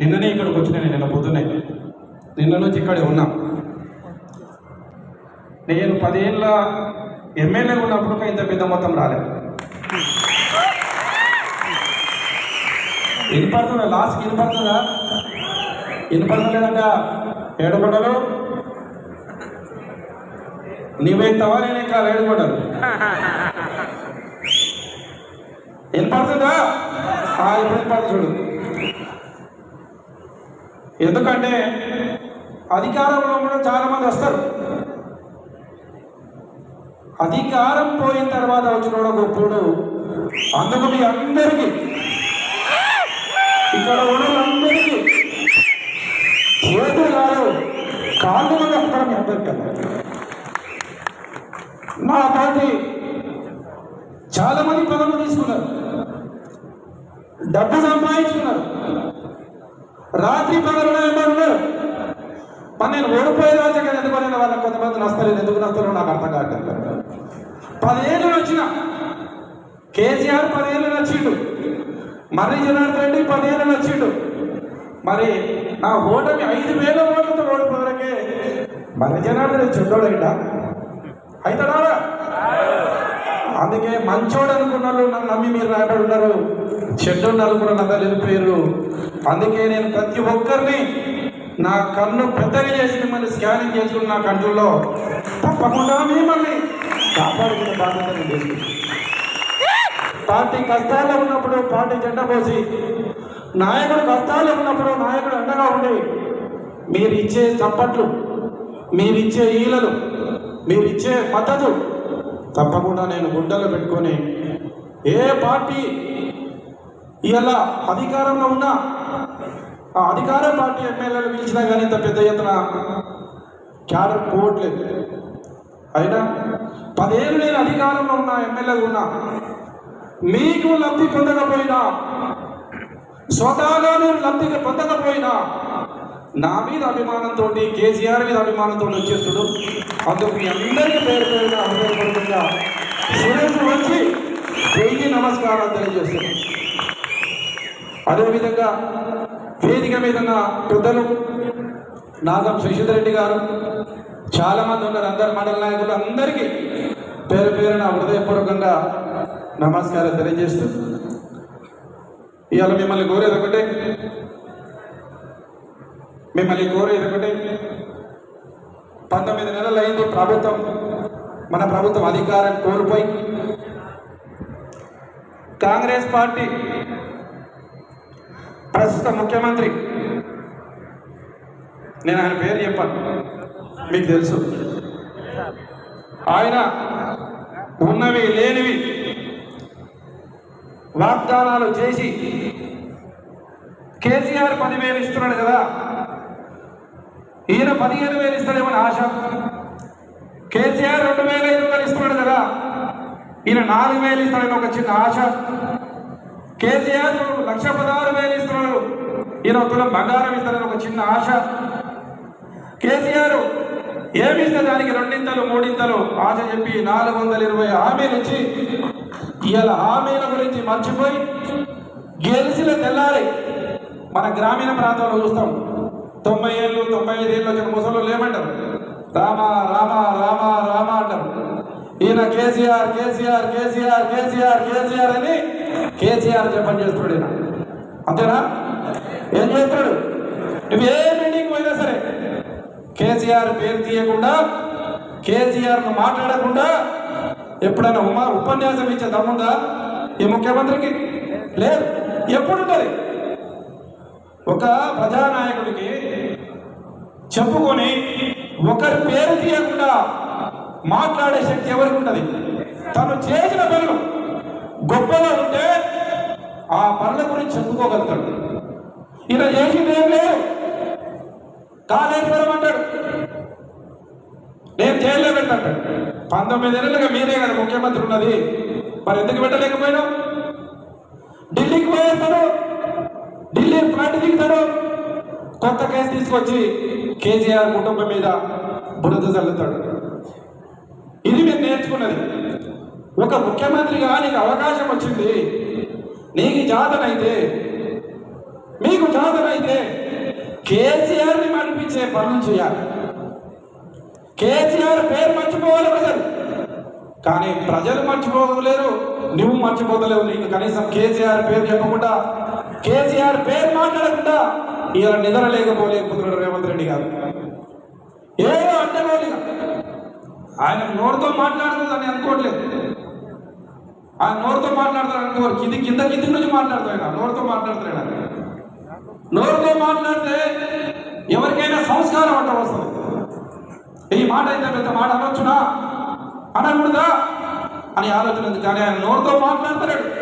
నిన్ననే ఇక్కడికి వచ్చిన నిన్న పొద్దునే నిన్న నుంచి ఇక్కడే ఉన్నా. నేను పదేళ్ళ ఎమ్మెల్యే ఉన్నప్పుడు ఇంత పెద్ద మొత్తం రాలేదు. వినపడుతుందా? లాస్ట్కి వినపడుతుందా? వినపడలేదంట ఏడుకొండలు? నీవెంతవా నేను ఇంకా ఏడుకొండలు. వినపడుతుందా? ఇప్పుడు వినపడుతుంది చూడు. ఎందుకంటే అధికారంలో కూడా చాలా మంది వస్తారు. అధికారం పోయిన తర్వాత వచ్చిన గొప్పడు అందుకు మీ అందరికీ ఇక్కడ ఉన్నందరికీ చేతులు కాదు కాళ్ళు కూడా అక్కడ మీ అందరికీ నా పార్టీ చాలా మంది పదవులు తీసుకున్నారు. డబ్బు సంపాదించుకున్నారు. రాత్రి పగలు ఉన్నారు మరి నేను ఓడిపోయే రోజే కదా ఎందుకు నేను వాళ్ళకి కొంతమంది నస్తలేదు ఎందుకు నస్తారో నాకు అర్థం కావట్లేదు. పదేళ్ళు వచ్చిన కేసీఆర్ పదేళ్ళు వచ్చిండు మర్రి జనార్దన్ రెడ్డి పదేళ్ళు వచ్చిండు మరి నా ఓటమి ఐదు వేల ఓట్లతో ఓడిపోవడాకే మర్రి జనార్దన్ రెడ్డి చెడ్డోడైందా అవుతాడా అందుకే మంచోడు అనుకున్నారు నన్ను నమ్మి మీరు రాబడి ఉన్నారు. చెడ్డ నలుగురు నన్ను పేరు అందుకే నేను ప్రతి ఒక్కరిని నా కన్ను పెద్దగా చేసి మిమ్మల్ని స్కానింగ్ చేసుకుని నా కంట్రోల్లో తప్పకుండా మిమ్మల్ని కాపాడుకునే బాధ్యత పార్టీ కష్టాల్లో ఉన్నప్పుడు పార్టీ జెండా పోసి నాయకుడు కష్టాల్లో ఉన్నప్పుడు నాయకుడు అండగా ఉండి మీరు ఇచ్చే చప్పట్లు మీరు ఇచ్చే ఈలలు మీరు ఇచ్చే మద్దతు తప్పకుండా నేను గుండెలు పెట్టుకొని ఏ పార్టీ ఇలా అధికారంలో ఉన్నా ఆ అధికార పార్టీ ఎమ్మెల్యేలు పిలిచినా కానీ ఇంత పెద్ద ఎత్తున క్యాడర్ పోవట్లేదు. అయినా పదేళ్ళు నేను అధికారంలో ఉన్న ఎమ్మెల్యేలు ఉన్నా మీకు లబ్ధి పొందకపోయినా స్వతహాగా నేను లబ్ధి పొందకపోయినా నా మీద అభిమానంతో కేసీఆర్ మీద అభిమానంతో వచ్చేస్తుడు అందుకు మీ అందరికీ పేరు పేరుగా హృదయపూర్వకంగా సురేష్ వచ్చి వెయ్యి నమస్కారాలు తెలియజేస్తున్నాను. అదేవిధంగా వేదిక మీద ఉన్న పెద్దలు నాగం శశిధర్ రెడ్డి గారు చాలా మంది ఉన్నారు. అందరు మండల నాయకులు అందరికీ పేరు పేరున హృదయపూర్వకంగా నమస్కారం తెలియజేస్తూ ఇవాళ మిమ్మల్ని కోరేది ఒకటే. మిమ్మల్ని కోరేది ఒకటే. పంతొమ్మిది నెలలు అయింది ప్రభుత్వం మన ప్రభుత్వం అధికారం కోల్పోయి కాంగ్రెస్ పార్టీ ప్రస్తుత ముఖ్యమంత్రి. నేను ఆయన పేరు చెప్పాను. మీకు తెలుసు. ఆయన ఉన్నవి లేనివి వాగ్దానాలు చేసి కేసీఆర్ పదివేలు ఇస్తున్నాడు కదా. ఈయన పదిహేను వేలు ఇస్తాడేమని ఆశ. కేసీఆర్ రెండు వేల ఐదు వందలు ఇస్తున్నాడు కదా. ఈయన నాలుగు వేలు ఇస్తాడని ఒక చిన్న ఆశ. కేసీఆర్ లక్ష పదహారు వేలు ఇస్తున్నారు ఈయన ఒక బంగారం ఇస్తాడని ఒక చిన్న ఆశ. కేసీఆర్ ఏమి ఇస్తే దానికి రెండింతలు మూడింతలు ఆశ చెప్పి నాలుగు వందల ఇరవై హామీలు ఇచ్చి ఇవాళ హామీల గురించి మర్చిపోయి గెలిచిన తెల్లారి మన గ్రామీణ ప్రాంతంలో చూస్తాం. తొంభై ఏళ్ళు తొంభై ఐదు ఏళ్ళు వచ్చిన ముసలు లేమంటారు రామ రామ రామ రామ అంటారు. ఈయన కేసీఆర్ కేసీఆర్ కేసీఆర్ కేసీఆర్ కేసీఆర్ అని కేసీఆర్ చెప్పని చేస్తున్నాడు ఈయన. అంతేనా? ఏం చేస్తున్నాడు? నువ్వు ఏ మీటింగ్ పోయినా సరే కేసీఆర్ పేరు తీయకుండా కేసీఆర్ను మాట్లాడకుండా ఎప్పుడైనా ఉమా ఉపన్యాసం ఇచ్చే దమ్ముందా? ఈ ముఖ్యమంత్రికి? లేదు. ఎప్పుడుంటుంది? ఒక ప్రజానాయకుడికి చెప్పుకొని ఒకరి పేరు తీయకుండా మాట్లాడే శక్తి ఎవరికి ఉంటుంది? తను చేసిన పనులు గొప్పగా ఉంటే ఆ పనుల గురించి చెప్పుకోగలుగుతాడు. ఈయన చేసింది ఏం లేదు. కాళేశ్వరం అంటాడు. నేను జైల్లో పెట్టాడు పంతొమ్మిది ఏళ్ళుగా మీరే కదా ముఖ్యమంత్రి ఉన్నది. మరి ఎందుకు పెట్టలేకపోయినా ఢిల్లీకి పోయేస్తాడు. ఢిల్లీ ఫ్లైట్ దిగుతాడు. కొత్త కేసు తీసుకొచ్చి కేజీఆర్ కుటుంబం మీద బురద చల్లుతాడు ఇది మీరు నేర్చుకున్నది. ఒక ముఖ్యమంత్రిగా నీకు అవకాశం వచ్చింది. నీకు జాతనైతే మీకు జాతనైతే కేసీఆర్ని మరిపించే పనులు చేయాలి. కేసీఆర్ పేరు మర్చిపోవాలి ప్రజలు. కానీ ప్రజలు మర్చిపోలేరు నువ్వు మర్చిపోతలేవు. నీకు కనీసం కేసీఆర్ పేరు చెప్పకుండా కేసీఆర్ పేరు మాట్లాడకుండా ఇలా నిద్ర లేకపోలేకపోతున్నాడు రేవంత్ రెడ్డి గారు. ఏదో అంటే ఆయన నోరుతో మాట్లాడుతుందని అనుకోవట్లేదు. ఆయన నోరుతో మాట్లాడతాడు అనుకోరు కింది కింద కింది నుంచి మాట్లాడతాడు ఆయన. నోరుతో మాట్లాడతాడు ఆయన. నోరుతో మాట్లాడితే ఎవరికైనా సంస్కారం అంట వస్తుంది. ఈ మాట అయితే పెద్ద మాట అనొచ్చునా? అనకూడదా? అని ఆలోచన ఉంది. కానీ ఆయన నోరుతో మాట్లాడతాడు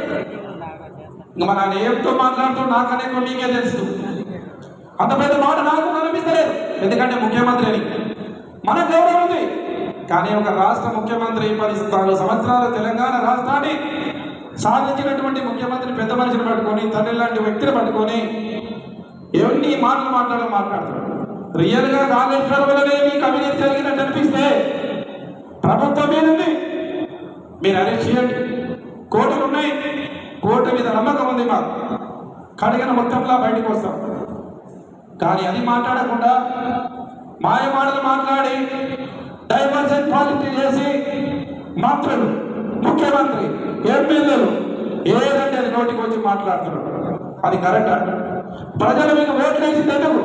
ఇంకా మన ఆయన ఏమిటో మాట్లాడుతూ నాకనే మీకే తెలుసు. అంత పెద్ద మాట నాకు అనిపిస్తలేదు ఎందుకంటే ముఖ్యమంత్రి అని. మన గౌరవం ఉంది. కానీ ఒక రాష్ట్ర ముఖ్యమంత్రి పది నాలుగు సంవత్సరాలు తెలంగాణ రాష్ట్రాన్ని సాధించినటువంటి ముఖ్యమంత్రి పెద్ద మనిషిని పట్టుకొని తండ్రి లాంటి వ్యక్తిని పట్టుకొని ఎన్ని మాటలు మాట్లాడడం మాట్లాడతాడు. రియల్గా గా కాళేశ్వరం మీకు అవినీతి జరిగినట్టు అనిపిస్తే ప్రభుత్వం మీద మీరు అరెస్ట్ చేయండి. కోర్టులు ఉన్నాయి. కోర్టు మీద నమ్మకం ఉంది మాకు. కడిగిన మొత్తంలా బయటకు వస్తాం. కానీ అది మాట్లాడకుండా మాయ మాటలు మాట్లాడి డైవర్జన్ పాలిటీ చేసి మంత్రులు ముఖ్యమంత్రి ఎమ్మెల్యేలు ఏదంటే అది నోటికి వచ్చి మాట్లాడుతున్నారు. అది కరెక్టా? ప్రజలు మీకు ఓట్లు వేసింది ఎందుకు?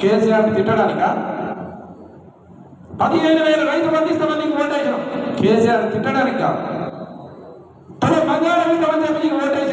కేసీఆర్ తిట్టడానిక? పదిహేను వేల రైతు బంధిస్తామని నీకు ఓటేసాం కేసీఆర్ తిట్టడానికి? కాదు పది బంగారం మీద నీకు ఓటేసాం